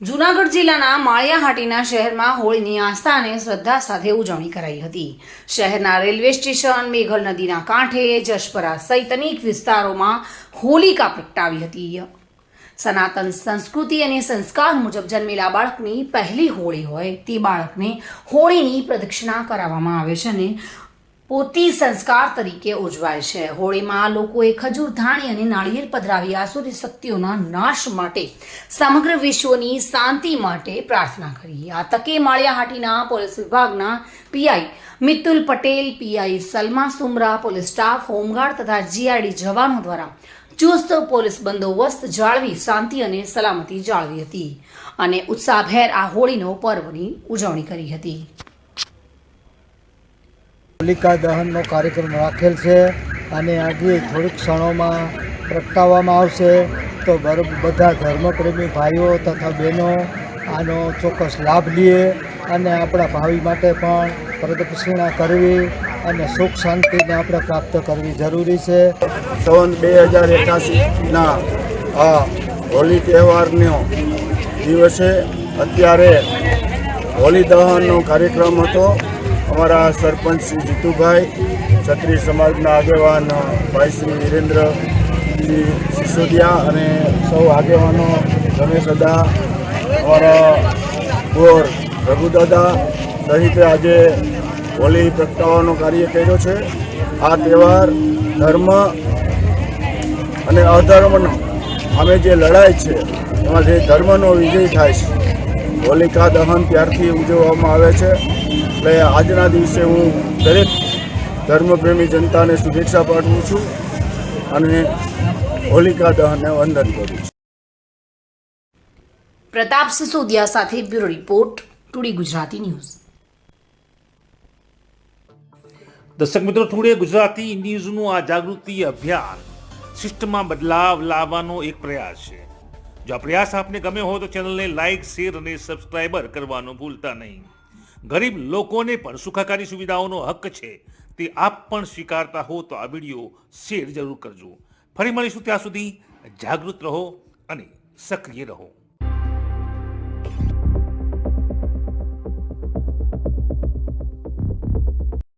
જૂનાગઢ જિલ્લાના માળિયાહાટીના શહેરમાં હોળીની આસ્થા અને શ્રદ્ધા સાથે ઉજવણી કરાઈ હતી. શહેરના રેલવે સ્ટેશન, મેઘલ નદીના કાંઠે જશપરા સહિત અનેક વિસ્તારોમાં હોલિકા પ્રગટાવી હતી. સનાતન સંસ્કૃતિ અને સંસ્કાર મુજબ જન્મેલા બાળકની પહેલી હોળી હોય તે બાળકને હોળીની પ્રદક્ષિણા કરાવવામાં આવે છે અને પોતી સંસ્કાર તરીકે ઉજવાય છે. હોળીમાં લોકોએ ખજૂર, ધાણી અને નાળિયેર પધરાવી આસુરી શક્તિઓના નાશ માટે, સમગ્ર વિશ્વની શાંતિ માટે પ્રાર્થના કરી. આ તકે માળિયાહાટીના પોલીસ વિભાગના PI Mitul Patel, PI Salma Sumra, police staff, home guard તથા જીઆઈડી જવાનો દ્વારા ચુસ્ત પોલીસ બંદોબસ્ત જાળવી, શાંતિ અને સલામતી જાળવી હતી અને ઉત્સાહભેર આ હોળીનો પર્વની ઉજવણી કરી હતી. હોલિકા દહનનો કાર્યક્રમ રાખેલ છે અને આજે થોડીક ક્ષણોમાં પ્રગટાવવામાં આવશે. તો બધા ધર્મપ્રેમી ભાઈઓ તથા બહેનો આનો ચોક્કસ લાભ લઈએ અને આપણા ભાવિ માટે પણ પ્રદક્ષિણા કરવી અને સુખ શાંતિને આપણે પ્રાપ્ત કરવી જરૂરી છે. સન બે હજાર એકાસીના આ હોળી તહેવારનો દિવસે અત્યારે હોળી દહનનો કાર્યક્રમ હતો. અમારા સરપંચ શ્રી જીતુભાઈ, ક્ષત્રિય સમાજના આગેવાન ભાઈ શ્રી વિરેન્દ્રજી સિસોદિયા અને સૌ આગેવાનો રમેશ દાદા અમારા ગોર રઘુદાદા સહિત આજે હોલી પ્રગટાવવાનો કાર્ય કર્યો છે. આ તહેવાર ધર્મ અને અધર્મનો, અમે જે લડાઈ છે, એમાં જે ધર્મનો વિજય થાય છે, હોલિકા દહન ત્યારથી ઉજવવામાં આવે છે. એટલે આજના દિવસે હું દરેક ધર્મપ્રેમી જનતાને શુભેચ્છા પાઠવું છું અને હોલિકા દહનને વંદન કરું છું. પ્રતાપ સિસોદિયા સાથે bureau report today Gujarati news. દર્શક મિત્રો ટુડે ગુજરાતી ન્યૂઝનું આ જાગૃતિ અભિયાન સિસ્ટમમાં બદલાવ લાવવાનો એક પ્રયાસ છે. જો આ પ્રયાસ આપને ગમે હોય તો ચેનલને લાઇક શેર અને સબસ્ક્રાઇબર કરવાનું ભૂલતા નહીં. ગરીબ લોકોને પણ સુખાકારી સુવિધાઓનો હક છે, તે આપ પણ સ્વીકારતા હો તો આ વીડિયો શેર જરૂર કરજો. ફરી મળીશું ત્યાં સુધી જાગૃત રહો અને સક્રિય રહો.